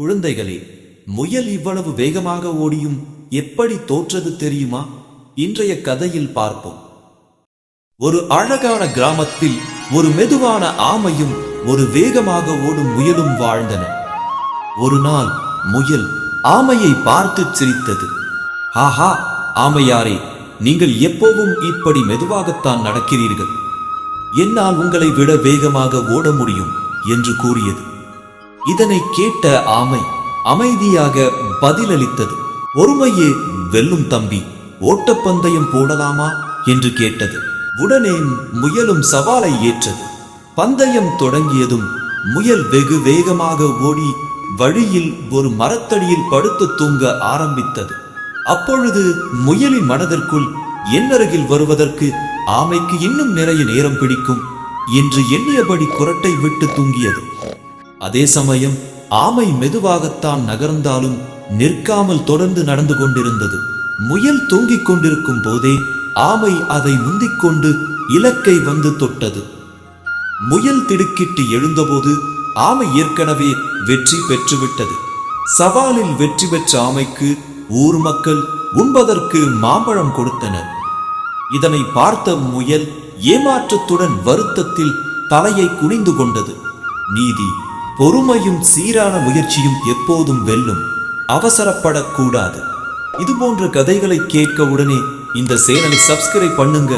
குழந்தைகளே முயல் இவ்வளவு வேகமாக ஓடியும் எப்படி தோற்றது தெரியுமா? இன்றைய கதையில் பார்ப்போம். ஒரு அழகான கிராமத்தில் ஒரு மெதுவான ஆமையும் ஒரு வேகமாக ஓடும் முயலும் வாழ்ந்தன. ஒரு நாள் முயல் ஆமையை பார்த்து சிரித்தது. ஆஹா ஆமையாரே நீங்கள் எப்போவும் இப்படி மெதுவாகத்தான் நடக்கிறீர்கள். என்னால் உங்களை விட வேகமாக ஓட முடியும் என்று கூறியது. இதனை கேட்ட ஆமை அமைதியாக பதிலளித்தது. ஒருமையே வெல்லும் தம்பி ஓட்டப்பந்தயம் போடலாமா? என்று கேட்டது. உடனே முயலும் சவாலை ஏற்றது. பந்தயம் தொடங்கியதும் முயல் வெகு வேகமாக ஓடி வழியில் ஒரு மரத்தடியில் படுத்து தூங்க ஆரம்பித்தது. அப்பொழுது முயலின் மனதிற்குள் என்னருகில் வருவதற்கு ஆமைக்கு இன்னும் நிறைய நேரம் பிடிக்கும்? என்று எண்ணியபடி குரட்டை விட்டு தூங்கியது. அதே சமயம் ஆமை மெதுவாகத்தான் நகர்ந்தாலும் நிற்காமல் தொடர்ந்து நடந்து கொண்டிருந்தது. முயல் தூங்கிக் கொண்டிருக்கும் போதே ஆமை அதை முந்திக்கொண்டு இலக்கை வந்து தொட்டது. முயல் திடுக்கிட்டு எழுந்தபோது ஆமை ஏற்கனவே வெற்றி பெற்றுவிட்டது. சவாலில் வெற்றி பெற்ற ஆமைக்கு ஊர் மக்கள் உண்பதற்கு மாம்பழம் கொடுத்தனர். இதனை பார்த்த முயல் ஏமாற்றத்துடன் வருத்தத்தில் தலையை குனிந்து கொண்டது. நீதி பொறுமையும் சீரான முயற்சியும் எப்போதும் வெல்லும். அவசரப்படக்கூடாது. இது போன்ற கதைகளை கேட்க உடனே இந்த சேனலை சப்ஸ்கிரைப் பண்ணுங்க.